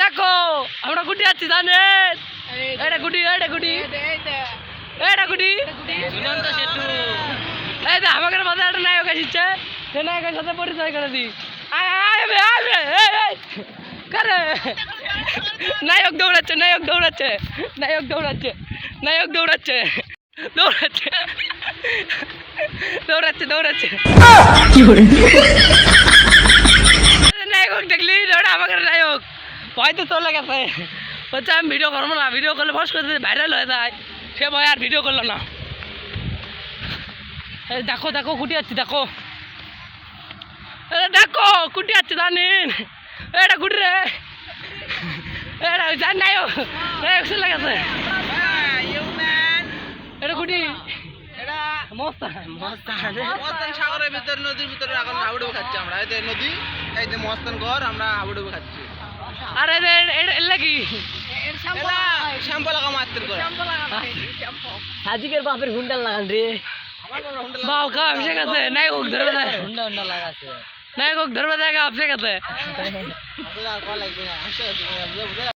দেখো আমরা গুটি আছি জানেন? এটা গুটি এটা গুটি। এটা গুটি। ঝুলন্ত সেতু। এই তো আমাদের মাথায় একটা নায়ক আসছে সে নায়কের সাথে পরিচয় করে দিই। আয় আয় বে আয় করে? নায়ক দৌড়াচ্ছে নায়ক দৌড়াচ্ছে নায়ক দৌড়াচ্ছে নায়ক দৌড়াচ্ছে দৌড়াচ্ছে দৌড়াচ্ছে দৌড়াচ্ছে। নায়ক দেখলি? ওটা আমাদের নায়ক। হয়তো চলে গেছে। বলছে, আমি ভিডিও করব না ভিডিও করলে বস করে ভাইরাল হয়ে যায়। সে ভয় আর ভিডিও করল না। দেখো দেখো, কুটি আছে, দেখো। দেখো, কুটি আছে, জানেন। এটা কুটি রে। এটা জান নাই একশো লাগাছে এটা কুটি। মস্তান সাগরের ভিতরে, নদীর ভিতরে এখন হাবুডুবু খাচ্ছি আমরা। এই যে নদী, এই যে মস্তান ঘর, আমরা হাবুডুবু খাচ্ছি। আর শ্যাম্পু লাগা মাত্র করে সাজিকের বাপের হুন্ডাল লাগান রে বাউ কা অভিষেক আছে নায়ক ধরবে না হুন্ডা হুন্ডা লাগাছে নায়ক ধরবে দেয় আপসে না